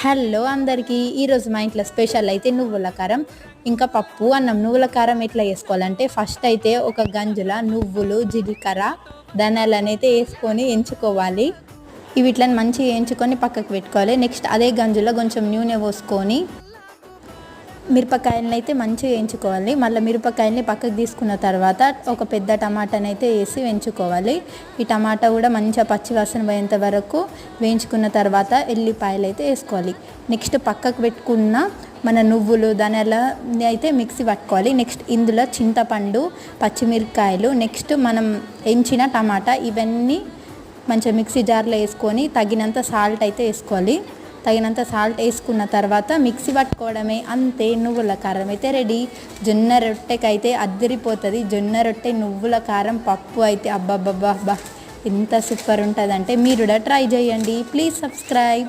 Hello అందరికీ. ఈరోజు మా ఇంట్లో స్పెషల్ అయితే నువ్వుల కారం ఇంకా పప్పు అన్నం. నువ్వుల కారం ఎట్లా వేసుకోవాలంటే ఫస్ట్ అయితే ఒక గంజుల నువ్వులు జీలకర్ర ధనాలను అయితే వేసుకొని ఎంచుకోవాలి. ఇవి ఇట్లా మంచిగా ఎంచుకొని పక్కకు పెట్టుకోవాలి. నెక్స్ట్ అదే గంజులో కొంచెం నూనె పోసుకొని మిరపకాయలను అయితే మంచిగా వేయించుకోవాలి. మళ్ళీ మిరపకాయల్ని పక్కకు తీసుకున్న తర్వాత ఒక పెద్ద టమాటాని అయితే వేసి వేయించుకోవాలి. ఈ టమాటా కూడా మంచిగా పచ్చి వాసన పోయేంత వరకు వేయించుకున్న తర్వాత ఎల్లిపాయలు అయితే వేసుకోవాలి. నెక్స్ట్ పక్కకు పెట్టుకున్న మన నువ్వులు ధనియాల అయితే మిక్సీ పట్టుకోవాలి. నెక్స్ట్ ఇందులో చింతపండు పచ్చిమిరపకాయలు నెక్స్ట్ మనం ఎంచిన టమాటా ఇవన్నీ మంచిగా మిక్సీ జార్లో వేసుకొని తగినంత సాల్ట్ అయితే వేసుకోవాలి. తగినంత సాల్ట్ వేసుకున్న తర్వాత మిక్సీ పట్టుకోవడమే అంతే నువ్వుల కారం. అయితే రెడీ జొన్న రొట్టెకైతే అద్దరిపోతుంది. జొన్న రొట్టె నువ్వుల కారం పప్పు అయితే అబ్బబ్బబ్బా అబ్బా ఎంత సూపర్ ఉంటుందంటే మీరు కూడా ట్రై చేయండి. Please subscribe